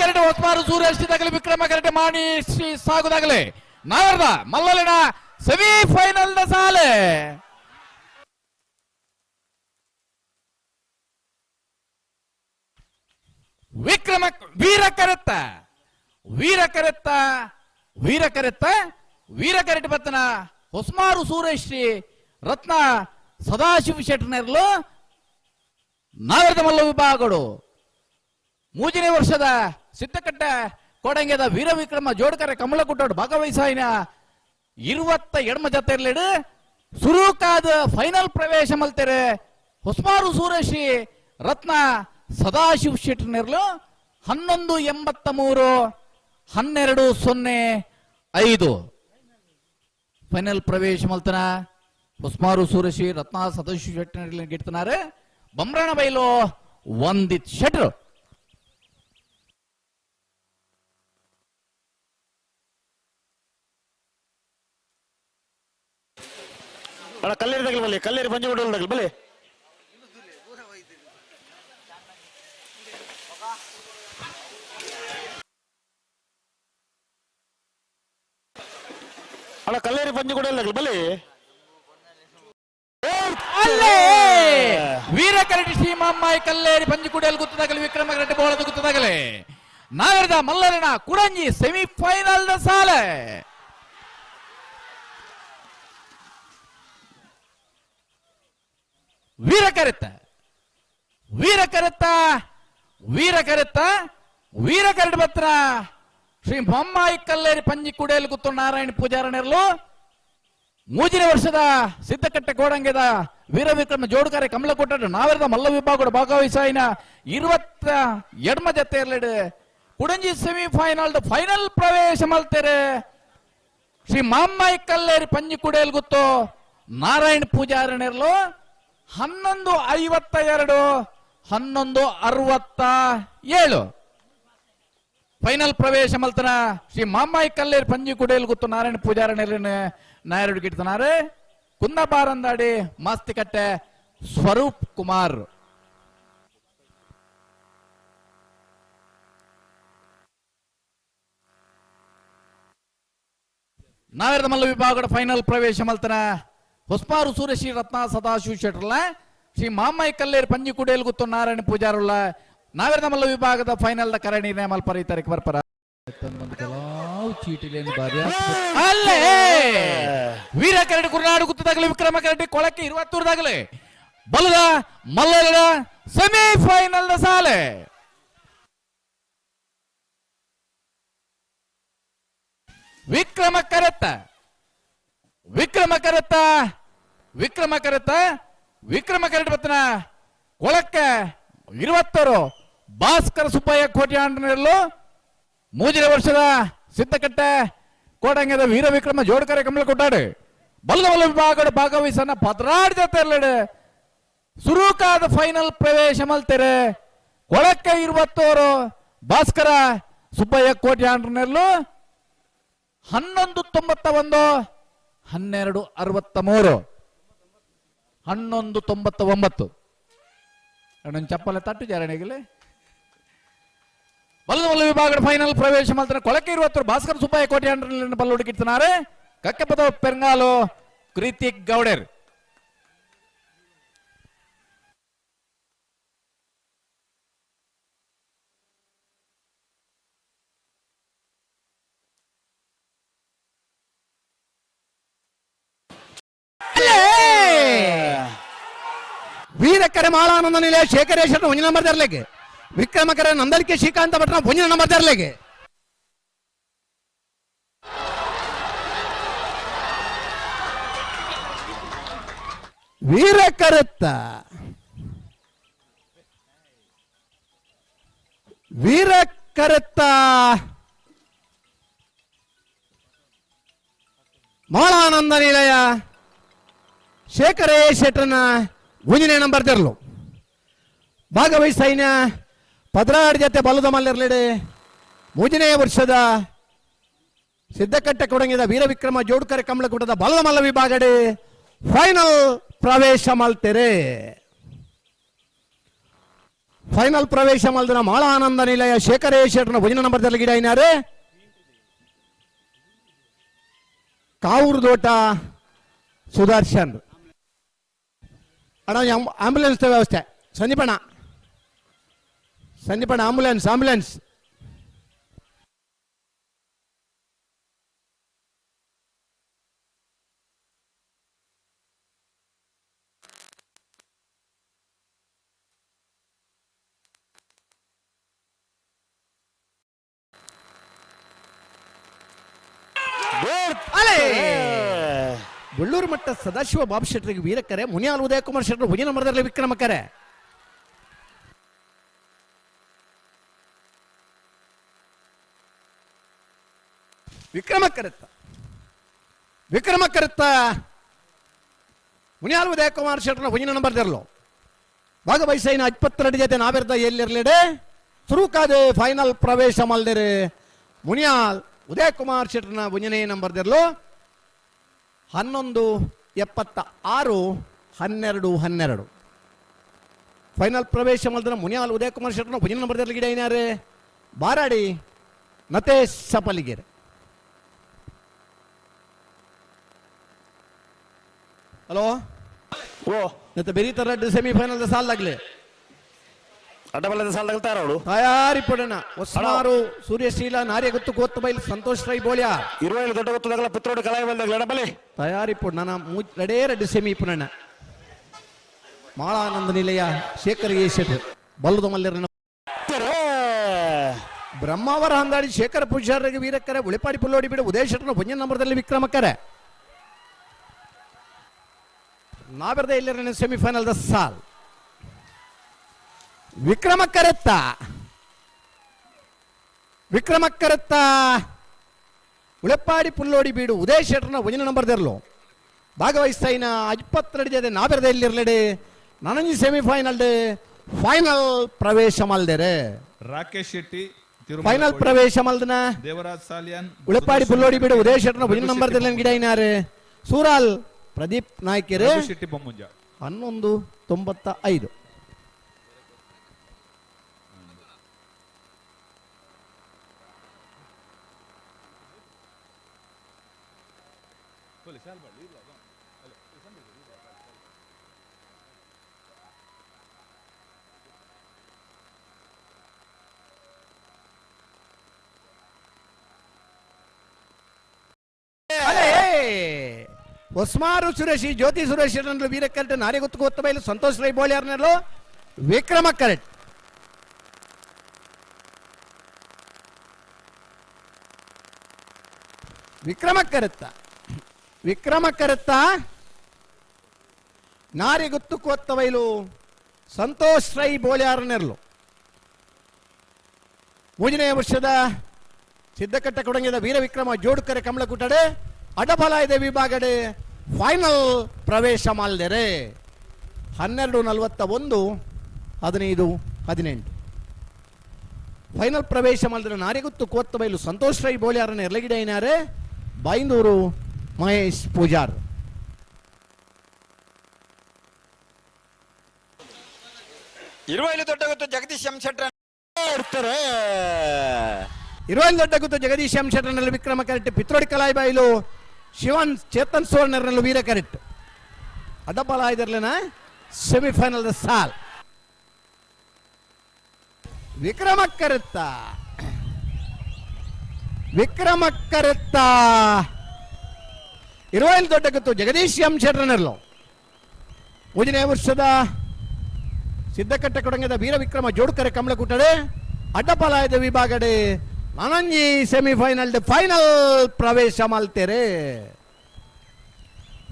Correct Hosamaru Surya ತಗಲಿ ವಿಕ್ರಮ ಕರೆಕ್ಟ್ ಮಾಡಿ ಶ್ರೀ ಸಾಗುದಾಗಲೇ ನಾಗರದ ಮಲ್ಲಲಿನ ಸೆಮಿಫೈನಲ್ನ ಸಾಲೆ. ವಿಕ್ರಮ, ವೀರ ಕರೆತ್ತ ವೀರ ಕರೆತ್ತ ವೀರ ಕರೆತ್ತ, ವೀರ ಕರೆಟ್ ಬತ್ತನ ಹೊಸಮಾರು ಸೂರ್ಯಶ್ರೀ ರತ್ನ ಸದಾಶಿವ ಶೆಟ್ಟರ್ನರ್ಲು ನಾಗರದ ಮಲ್ಲ ವಿಭಾಗಗಳು. ಮೂಜನೇ ವರ್ಷದ ಸಿದ್ದಕಟ್ಟ ಕೋಡಂಗೆದ ವೀರ ವಿಕ್ರಮ ಜೋಡ್ಕರೆ ಕಮಲ ಕುಟ್ಟೋಡು ಭಾಗವಹಿಸಾಯಿನ ಇರುವತ್ತ ಎಡಮ ಜೊತೆರ್ಲಿಡು ಸುರುಕಾದ ಫೈನಲ್ ಪ್ರವೇಶ ಮಲ್ತೇರೆ ಹೊಸ್ಮಾರು ಸೂರಶ್ರೀ ರತ್ನ ಸದಾಶಿವ ಶೆಟ್ಟರ್ನಿರ್ಲು ಹನ್ನೊಂದು ಎಂಬತ್ತ ಮೂರು ಹನ್ನೆರಡು ಸೊನ್ನೆ ಐದು. ಫೈನಲ್ ಪ್ರವೇಶ ಮಲ್ತನ ಹೊಸ್ಮಾರು ಸೂರಶಿ ರತ್ನ ಸದಾಶಿವ ಶೆಟ್ಟರ್ನರ್ಲಿ ಗಿಡ್ತನಾರೆ ಬಮ್ರಣ ಬೈಲು ಒಂದಿತ್ ಶೆಟ್ರು. ಅಣ್ಣ ಕಲ್ಲೇರಿ ತಗಲಿ ಬಲ್ಲಿ ಕಲ್ಲೇರಿ ಪಂಚ ಕೊಡೋಲ್ಲ ತಗಲಿ ಬಲ್ಲಿ ಅಣ್ಣ ಕಲ್ಲೇರಿ ಪಂಚ ಕೊಡೋಲ್ಲ ತಗಲಿ ಬಲ್ಲಿ ಅಲ್ಲೇ! ವೀರ ಕರಟಿ ಶ್ರೀಮಮ್ಮಾಯಿ ಕಲ್ಲೇರಿ ಪಂಜಿಕುಡಿಯಲ್ಲಿ ಗುತ್ತದಾಗಲಿ ವಿಕ್ರಮ ಕರಟಿ ಬೋಳದ ಗುತ್ತದಾಗಲಿ ನಾಗರದ ಮಲ್ಲರಿನ ಕುಡಂಜಿ ಸೆಮಿಫೈನಲ್ ದ ಸಾಲೆ. ವೀರ ಕರೆತ. ವೀರ ಕರೆತ ವೀರ ಕರೆತ, ವೀರ ಕರಡ್ ಬತ್ರ ಶ್ರೀ ಬೊಮ್ಮಾಯಿ ಕಲ್ಲೇರಿ ಪಂಜಿ ಕುಡಿಯಲು ಕೂತು ನಾರಾಯಣ ಪೂಜಾರನೆರಲು ಮೂಜಿನ ವರ್ಷದ ಸಿದ್ದಕಟ್ಟೆ ಕೋಡಂಗೆದ ವೀರ ವಿಕ್ರಮ ಜೋಡುಕಾರೆ ಕಮಲ ಕೊಟ್ಟರು ನಾವೆರದ ಮಲ್ಲ ವಿಭಾಗದ ಭಾಗವಹಿಸಾಯಿನ ಇರುವತ್ತ ಎಡ್ಮ ಜತೆ ಇರಲಿಡು ಕುಡಂಜಿ ಸೆಮಿಫೈನಲ್ ಫೈನಲ್ ಪ್ರವೇಶ ಮಲ್ತೇರೆ. ಶ್ರೀ ಮಾಮ್ಮಾಯಿ ಕಲ್ಲೇರಿ ಪಂಜಿ ಕುಡಿಯಲ್ ಗುತ್ತು ನಾರಾಯಣ ಪೂಜಾರನೆರ್ಲು ಹನ್ನೊಂದು ಐವತ್ತ ಎರಡು ಹನ್ನೊಂದು ಅರವತ್ತ ಏಳು. ಫೈನಲ್ ಪ್ರವೇಶ ಮಲ್ತನ ಶ್ರೀ ಮಾಮ್ಮಾಯಿ ಕಲ್ಲೇರಿ ಪಂಜಿ ಕುಡಿಯಲ್ ಗುತ್ತು ನಾರಾಯಣ ಪೂಜಾರನೆರ್ಲಿನ ನಾಯರುಡು ಗಿಡ್ತನಾರೆ ಕುಂದಬಾರಂದಾಡಿ ಮಾಸ್ತಿಕಟ್ಟೆ ಸ್ವರೂಪ್ ಕುಮಾರ್. ನಾವೆರದ ಮಲ್ಲ ವಿಭಾಗದ ಫೈನಲ್ ಪ್ರವೇಶ ಮಲ್ತನ ಹೊಸ್ಪಾರು ಸೂರ್ಯಶ್ರೀ ರತ್ನ ಸದಾಶಿವ ಶೆಟ್ರಲ್ಲ ಶ್ರೀ ಮಾಮ್ಮಾಯಿ ಕಲ್ಲೇರಿ ಪಂಜಿ ಕುಡಿಯಲ್ ಗುತ್ತು ನಾರಾಯಣ ಪೂಜಾರುಲ್ಲ ನಾವೆರದ ಮಲ್ಲ ವಿಭಾಗದ ಫೈನಲ್ ದ ಕರಣಿ ಮಲ್ಪರ ಈ ತಾರೀಕು ಬರ್ಪರ ಚೀಟಿಲೇನು ಬಾರಿ ಅಲ್ಲೇ ವೀರ ಕರಡಿ ಕುರುನಾಡು ಗುತ್ತದಾಗಲಿ ವಿಕ್ರಮ ಕರಡಿ ಕೊಳಕ್ಕೆ ಇರುವತ್ತೂರದಾಗಲಿ ಬಲದ ಮಲ್ಲರ ಸೆಮಿಫೈನಲ್ ದ ಸಾಲೆ ವಿಕ್ರಮ ಕರೆತ್ತ ವಿಕ್ರಮ ಕರೆತ್ತ ವಿಕ್ರಮ ಕರೆತ, ವಿಕ್ರಮ ಕರೆಟ್ ಬತ್ತನ ಕೊಳಕ್ಕೆ ಇರುವತ್ತರು. ಭಾಸ್ಕರ ಸುಬ್ಬಯ್ಯ ಕೋಟ್ಯಾಂಡನೆರಲು ಮೂಜಿನ ವರ್ಷದ ಸಿದ್ದಕಟ್ಟೆ ಕೋಟಂಗದ ವೀರ ವಿಕ್ರಮ ಜೋಡ್ಕರೆ ಕಮಲ ಕೊಟ್ಟಾಡು. ಬಲ್ಲ ಬಲ್ಲ ವಿಭಾಗದ ಭಾಗವಹಿಸನ್ನ ಪದರಾಡಿದ ಜೊತೆ ಸುರುಕಾದ ಫೈನಲ್ ಪ್ರವೇಶ ಮಲ್ತೆರೆ. ಕೊಳಕ್ಕೆ ಇರುವತ್ತೋರು ಭಾಸ್ಕರ ಸುಬ್ಬಯ್ಯ ಕೋಟ್ಯಾಂಡ್ರನೆರಲು ಹನ್ನೊಂದು ತೊಂಬತ್ತ ಒಂದು, ಹನ್ನೆರಡು ಅರವತ್ತ ಮೂರು. ಹನ್ನೊಂದು ತೊಂಬತ್ತ ಒಂಬತ್ತು. ಅಣ್ಣನ ಚಪ್ಪಲೆ ತಟ್ಟು ಜಾರಣಿಗಲೇ ಬಲದ ಬಲ ವಿಭಾಗದ ಫೈನಲ್ ಪ್ರವೇಶ ಮಾಡ್ತಾರೆ ಕೊಳಕೆ ಇರುವತ್ತರು ಭಾಸ್ಕರ್ ಸುಬ್ಬಯ್ಯ ಕೋಟೆ ಅಂಡ್ರಲ್ಲಿ ಬಲ್ಲ ಹುಡುಕಿಡ್ತಾರೆ ಕಕ್ಕೆಪದ ಪೆರ್ಗಾಲು ಕೃತಿಕ್ ಗೌಡರ್. ವೀರಕರೆ ಮಾಳಾನಂದ ನಿಲಯ ಶೇಖರೇಶ್ವರ ಒಂಜಿನ ನಂಬರ್ ವಿಕ್ರಮಕರೆ ನಂದಲಿಕೆ ಶ್ರೀಕಾಂತ ಭಟ್ರ ಒಂಜಿನ ನಂಬರ್ ತರಲೆಗೆ. ವೀರಕರುತ್ತ. ವೀರಕರತ್ತ. ಮಾಳಾನಂದ ನಿಲಯ ಶೇಖರೇ ಶೆಟ್ಟನ ಗುಂಜಿನ ನಂಬರ್ ತೆರಲು ಭಾಗವಹಿಸೈನ ಪದ್ರಾಡ್ ಜೊತೆ ಬಲದ ಮಲ್ಲಿರ್ಲಿಡೆ, ಮೂಜನೇ ವರ್ಷದ ಸಿದ್ದಕಟ್ಟೆ ಕೊಡಂಗಿದ ವೀರವಿಕ್ರಮ ಜೋಡ್ಕರೆ ಕಮಲಕೂಟದ ಬಲದ ಮಲ್ಲ ವಿಭಾಗಡೆ ಫೈನಲ್ ಪ್ರವೇಶ ಮಲ್ತೆರೆ. ಫೈನಲ್ ಪ್ರವೇಶ ಮಲ್ದಿನ ಮಾಳ ಆನಂದ ನಿಲಯ ಶೇಖರೇಶ್ ಶೆಟ್ಟರ್ನ ಭುಜನ ನಂಬರ್ ಗಿಡ ಐನಾರೆ ಕಾವೂರು ದೋಟ ಸುದರ್ಶನ್. ಅಣ್ಣ ಆಂಬುಲೆನ್ಸ್ ವ್ಯವಸ್ಥೆ ಸಂದೀಪಣ್ಣ ಸಂದೀಪಣ್ಣ ಆಂಬುಲೆನ್ಸ್ ಆಂಬುಲೆನ್ಸ್ ಬಳ್ಳೂರು ಮಟ್ಟ ಸದಾಶಿವ ಬಾಬು ಶೆಟ್ಟರಿಗೆ ವೀರಕರೆ ಮುನಿಯಾಲ್ ಉದಯ ಕುಮಾರ್ ಶೆಟ್ಟರು ಕರೆ. ವಿಕ್ರಮ ವಿಕ್ರಮಕರೆ ವಿಕ್ರಮ ಕರೆತ್ತ. ಮುನಿಯಾಲ್ ಉದಯ ಕುಮಾರ್ ಶೆಟ್ಟರ್ನ ಭುಜನ ತೆರಲು ಭಾಗವಹಿಸೈನ ಇಪ್ಪತ್ತೆರಡು ಜೊತೆ ನಾವಿರ್ದ ಎಲ್ಲಿರಲಿಡೆ? ತುರುಕಾದೆ ಫೈನಲ್ ಪ್ರವೇಶ ಮಲ್ದಿರಿ. ಮುನಿಯಾಲ್ ಉದಯಕುಮಾರ್ ಶೆಟ್ಟರ್ನ ಭುಜನೆ ನಂಬರ್ ತೆರಲು ಹನ್ನೊಂದು ಎಪ್ಪತ್ತ ಆರು ಹನ್ನೆರಡು ಹನ್ನೆರಡು. ಫೈನಲ್ ಪ್ರವೇಶ ಮಾಡಿದ್ರೆ ಮುನಿಯಾಲ್ ಉದಯ ಕುಮಾರ್ ಶೆಟ್ಟರ್ ಭುಜನ ನಂಬರ್ ತೆರಲು ಗಿಡ ಏನಾರೆ ಬಾರಾಡಿ ನತೇಶ್ ಸಪಲಿಗೆರೆ. ಹಲೋ ಓ. ಮತ್ತೆ ಬೆರೀತಾರ ಸೆಮಿಫೈನಲ್ ಸಾಲಾಗ್ಲಿ ಅಡ್ಡಬಲ್ಲದ ಸಾಲ ತಗಲ್ತಾರ ಅವಳು? ತಯಾರಿ ಪಡೋಣ ಹೊಸಮಾರು ಸೂರ್ಯಶೀಲ ನಾರ್ಯ ಗೊತ್ತು ಸಂತೋಷ್ ರೈ ಬೋಳ್ಯ. ಇರುವೆ ದೊಡ್ಡ ಗೊತ್ತದಾಗಲ ಪುತ್ರೋಡು ಕಲಾಯ ಬಂದಾಗಲ ಎಡಬಲಿ ತಯಾರಿ ಪುಡ್ ನನ್ನ ರೆಡೇ ರೆಡ್ಡಿ ಸೆಮಿ ಪುನಣ ಮಾಳಾನಂದ ನಿಲಯ ಶೇಖರ್ ಶೆಟ್ ಬಲ್ಲದ ಮಲ್ಲರನ. ಬ್ರಹ್ಮಾವರ ಹಂದಾಡಿ ಶೇಖರ ಪೂಜಾರಿಗೆ ವೀರಕ್ಕರೆ ಉಳಿಪಾಡಿ ಪುಲ್ಲೋಡಿ ಬಿಡು ಉದಯ ಶೆಟ್ಟರ್ನ ಪುಣ್ಯ ನಂಬರ್ದಲ್ಲಿ ವಿಕ್ರಮಕ್ಕರೆ. ನಾವೆರ್ದ ಇಲ್ಲರನ ಸೆಮಿಫೈನಲ್ ದ ಸಾಲ್. ವಿಕ್ರಮಕ್ಕರೆತ್ತ. ವಿಕ್ರಮಕ್ಕರೆತ್ತ. ಉಳೆಪ್ಪಾಡಿ ಪುಲ್ಲೋಡಿ ಬೀಡು ಉದಯ ಶೆಟ್ಟರ್ನ ಭುಜನ ನಂಬರ್ ತೆರಲು ಭಾಗವಹಿಸ್ತಾಯಿನ ಇಪ್ಪತ್ತೆರಡು ಜೊತೆ ನಾವೆರ್ದ ಇಲ್ಲಿರ್ಲಡಿ. ನನಂಜಿ ಸೆಮಿಫೈನಲ್ ಫೈನಲ್ ಪ್ರವೇಶ ಮಲ್ದೆರೆ. ರಾಕೇಶ್ ಶೆಟ್ಟಿ ಫೈನಲ್ ಪ್ರವೇಶ ಮಲ್ದನ. ದೇವರಾಜ್ ಸಾಲಿಯನ್ ಉಳೆಪ್ಪಾಡಿ ಪುಲ್ಲೋಡಿ ಬೀಡು ಉದಯ ಶೆಟ್ಟರ್ನ ಭುಜನ ನಂಬರ್ ಗಿಡ ಇನಾರೆ. ಸೂರಾಲ್ ಪ್ರದೀಪ್ ನಾಯ್ಕೆರೆ. ಶೆಟ್ಟಿ ಬೊಮ್ಮುಂಜ. ಹನ್ನೊಂದು ತೊಂಬತ್ತ ಐದು ಅಲೇ ಹೊಸ್ಮಾರು ಸುರೇಶ್ ಈ ಜ್ಯೋತಿ ಸುರೇಶ್ ನಲ್ಲು ವೀರ ಕರೆಕ್ಟ್ ನಾರಿ ಗೊತ್ತು ಗೊತ್ತ ಬೈಲು ಸಂತೋಷ್ ರೈ ಬೋಳಿಯಾರ್ನಲ್ಲು ವಿಕ್ರಮ ಕರೆಕ್ಟ್ ವಿಕ್ರಮ ಕರೆತ್ತ ವಿಕ್ರಮ ಕರೆತ್ತ ನಾರಿ ಗೊತ್ತು ಕೊತ್ತ ಬೈಲು ಸಂತೋಷ್ ರೈ ಬೋಳಿಯಾರ್ನೆರ್ಲು. ಮೂರನೇ ವರ್ಷದ ಸಿದ್ದಕಟ್ಟ ಕೊಡಂಗಿದ ವೀರ ವಿಕ್ರಮ ಜೋಡುಕರೆ ಕಮಲ ಕುಟಡೆ ಇದೆ ವಿಭಾಗಡೆ ಫೈನಲ್ ಪ್ರವೇಶ ಮಾಲ್ದೆರೆ ಹನ್ನೆರಡು ನಲವತ್ತ ಒಂದು, ಹದಿನೈದು, ಹದಿನೆಂಟು. ಫೈನಲ್ ಪ್ರವೇಶ ಮಾಡಿದ್ರೆ ನಾರಿಗುತ್ತು ಕೋತ್ತ ಬೈಲು ಸಂತೋಷ್ ರೈ ಬೋಳ್ಯಾರನ್ನ ಎರಲಗಿಡ ಏನಾರೆ ಬೈಂದೂರು ಮಹೇಶ್ ಪೂಜಾರ್ ಇರುವೈಲು ದೊಡ್ಡ ಗೊತ್ತು ಜಗದೀಶ್ ಎಂ ಶೆಟ್ರ ಇರ್ತಾರೆ ಇರುವಲ್ಲಿ ದೊಡ್ಡ ಗುತ್ತು ಜಗದೀಶ್ ಎಂ ಶೆಟ್ಟರ್ನಲ್ಲಿ ವಿಕ್ರಮ ಕರೆಕ್ಟ್ ಪಿತ್ರೋಡಿ ಕಲಾಯಿ ಬಾಯಿಲು ಶಿವನ್ ಚೇತನ್ ಸುವರ್ಣರ್ನಲ್ಲೂ ವೀರ ಕರೆಕ್ಟ್ ಅಡ್ಡಬಲಾಯದರ್ಲಿನ ಸೆಮಿಫೈನಲ್ ಸಾಲ್ ವಿಕ್ರಮ ಕರೆತ್ತ ವಿಕ್ರಮ ಕರೆತ್ತ ಇರುವಲ್ಲಿ ದೊಡ್ಡ ಗುತ್ತು, ಜಗದೀಶ್ ಎಂ ಶೆಟ್ಟರ್ನಲ್ಲೂ ಮುಂದಿನ ವರ್ಷದ ಸಿದ್ದಕಟ್ಟೆ ಕೊಡಂಗದ ವೀರವಿಕ್ರಮ ವಿಕ್ರಮ ಜೋಡುಕರೆ ಕಮಲ ಕುಟ್ಟಡೆ ಅಡ್ಡಪಾಲಾಯದ ವಿಭಾಗಡೆ ನನಂಜಿ ಸೆಮಿಫೈನಲ್ ಫೈನಲ್ ಪ್ರವೇಶ ಮಾಲ್ತೇರೆ.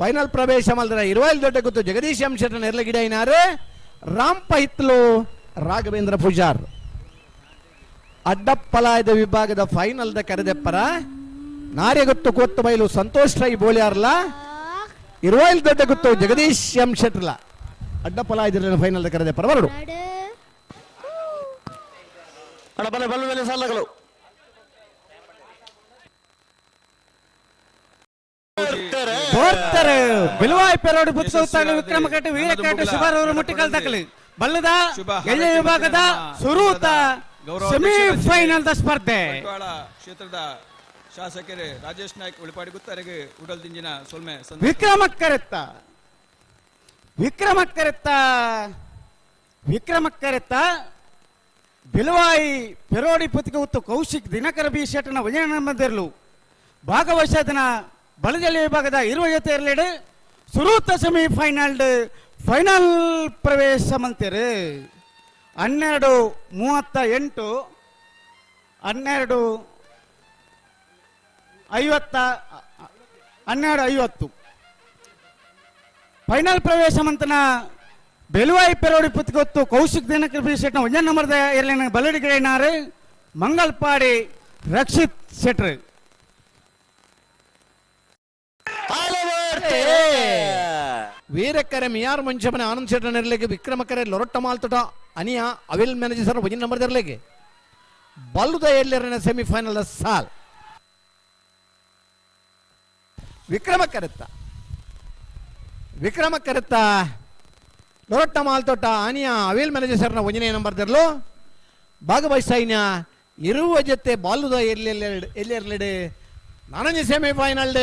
ಫೈನಲ್ ಪ್ರವೇಶ ಮಲ್ದರೆ ಇರುವಲ್ ದೊಡ್ಡ ಗೊತ್ತು, ಜಗದೀಶ್ ನೆರ್ಲಗಿಡ ಏನಾರೆ? ರಾಮ್ ಪೈತ್ಲು, ರಾಘವೇಂದ್ರ ಪೂಜಾರ್. ಅಡ್ಡಪ್ಪಲಾಯದ ವಿಭಾಗದ ಫೈನಲ್ ದ ಕರೆದೆಪ್ಪರ ನಾರ್ಯಗೊತ್ತು ಕೊತ್ತು ಬಯಲು ಸಂತೋಷ್ ರೈ ಬೋಳಿಯಾರ್ಲ ಇರುವಲ್ ದೊಡ್ಡ ಗೊತ್ತು ಜಗದೀಶ್ ಎಂ ಶೆಟ್ರಲ. ಅಡ್ಡಪ್ಪಲಾಯದ ಫೈನಲ್ ಕರೆದೆ. ಪರವರಡು ಬರಡು ಅಡಬಲೆ ಬಲ್ಲದಲ್ಲಿ ಸಾಲಗಳು. ಬರ್ತಾರೆ. ಬಿಲ್ವಾಯ್ ಪೆರೋಡು ಬುತ್ಸೌತಾಳು ವಿಕ್ರಮಕಟ್ಟ ವೀರಕಟ್ಟ ಸುಬಾರವರು ಮುಟ್ಟಿಕಲ್ ತಕಲಿ ಬಲ್ಲದ ಎಲ್ಲ ವಿಭಾಗದ ಸುರೂತ ಸೆಮಿಫೈನಲ್ ದ ಸ್ಪರ್ಧೆ. ಕ್ಷೇತ್ರದ ಶಾಸಕರೇ, ರಾಜೇಶ್ ನಾಯ್ಕ್ ಉಳಿಪಾಡಿ ಗುತ್ತರಿಗೆ ಉಡಲ್ ದಿಂಜಿನ ಸೊಲ್ಮೆ ವಿಕ್ರಮಕ್ಕರೆತ್ತ. ವಿಕ್ರಮಕ್ಕರೆತ್ತ. ವಿಕ್ರಮಕ್ಕರೆತ್ತ. ಬಿಲವಾಯಿ ಪೆರೋಡಿ ಪುತ್ತಿಗೆ ಉತ್ತು ಕೌಶಿಕ್ ದಿನಕರ ಬಿ ಶೆಟ್ಟನ ವಜನ ಮಂದಿರಲು ಭಾಗವಹಿಸಿದ ಬಲಜಲ್ಲಿ ವಿಭಾಗದ ಇರುವ ಜೊತೆ ಇರಲಿಡು ಸುರೂತ ಸೆಮಿಫೈನಲ್ ಫೈನಲ್ ಪ್ರವೇಶ ಮಂತಿರು ಹನ್ನೆರಡು ಮೂವತ್ತ ಎಂಟು, ಹನ್ನೆರಡು ಐವತ್ತ, ಹನ್ನೆರಡು ಐವತ್ತು. ಫೈನಲ್ ಪ್ರವೇಶ ಮಂತನ ಬೆಲುವಾಯಿ ಪೆರೋಡಿ ಪುತ್ಕೊತ್ತು ಕೌಶಿಕ್ ದಿನ ಬಿ ಶೆಟ್ನ ಒಂಜನ್ ನಂಬರ್ದ ಇರಲಿನ ಬಲ್ಲಡಿಗೇನಾರು ಮಂಗಲ್ಪಾಡಿ ರಕ್ಷಿತ್ ಶೆಟ್ರ್. ವೀರಕ್ಕರೆ ಮಿಯಾರ್ ಮಂಚಮನೆ ಆನಂದ್ ಶೆಟ್ಟರ್ ಇರಲಿಕ್ಕೆ ವಿಕ್ರಮಕರೆ, ಲೊರಟ್ಟ ಮಾಲ್ತೊಟ, ಅನಿಯ, ಅವಿಲ್ ಮ್ಯಾನೇಜರ್ ಒಂಜನ್ ನಂಬರ್ದ ನಂಬರ್ ಇರಲಿಕ್ಕೆ ಬಲ್ಲುದ ಸೆಮಿ ಸೆಮಿಫೈನಲ್ ಸಾಲ್. ವಿಕ್ರಮಕರೆತ್ತ ವಿಕ್ರಮಕರೆತ್ತ ಲೊರಟ್ಟ ಮಾಲ್ತೊಟ್ಟ ಆನಿಯ ಅವಿಲ್ ಮ್ಯಾನೇಜರ್ ಸರ್ನ ಒಂಜನೇ ನಂಬರ್ ತೆರಲು ಭಾಗವಹಿಸೈನ್ಯ ಇರುವ ಜೊತೆ ಬಾಲುದ ಎಲ್ಲಿ ನಾನಂಜ ಇರಲಿಡೆ ನಾನಂಜಿ ಸೆಮಿಫೈನಲ್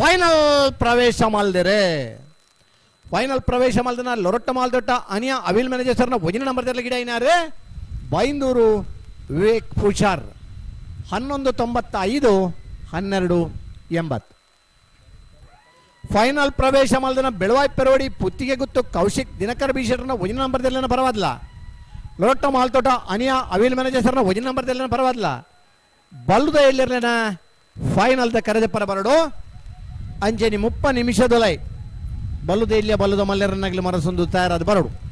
ಫೈನಲ್ ಪ್ರವೇಶ ಮಾಲ್ದಿರೆ. ಫೈನಲ್ ಪ್ರವೇಶ ಮಾಲ್ದನ ಲೊರಟ್ಟ ಮಾಲ್ದೊಟ್ಟ ಅನಿಯ ಅವಿಲ್ ಮ್ಯಾನೇಜರ್ ಸರ್ನ ಒಂಜನೇ ನಂಬರ್ ಗಿಡ ಏನಾರೆ ಬೈಂದೂರು ವಿವೇಕ್ ಪೂಷಾರ್ ಹನ್ನೊಂದು ತೊಂಬತ್ತೈದು, ಹನ್ನೆರಡು ಎಂಬತ್ತು. ಫೈನಲ್ ಪ್ರವೇಶ ಮಾಡಿದ ಬೆಳವಾಯ್ ಪೆರೋಡಿ ಪುತ್ತಿಗೆ ಗುತ್ತು ಕೌಶಿಕ್ ದಿನಕರ್ ಬೀಶರ್ನ ಒಜಿನ ನಂಬರ್ದೆಲ್ಲ ಪರವಾಗಿಲ್ಲ ಲೋಟ ಮಾಲ್ತೋಟ ಅನಿಯಾ ಅವಿಲ್ ಮ್ಯಾನೇಜರ್ ಸರ್ನ ಒಜಿನ ನಂಬರ್ದೆಲ್ಲ ಬರವಾದ್ಲ ಬಲ್ಲುದ ಎಲ್ಲಿರ್ಲೇನ? ಫೈನಲ್ ದ ಕರೆದ ಪರ ಬರಡು. ಅಂಜನಿ ಮುಪ್ಪ ನಿಮಿಷದೊಲೈ. ಬಲ್ಲುದ ಇಲ್ಲಿಯ ಬಲ್ಲುದ ಮಲ್ಲರನ್ನಾಗಲಿ ಮರಸೊಂದು ತಯಾರಾದ ಬರಡು.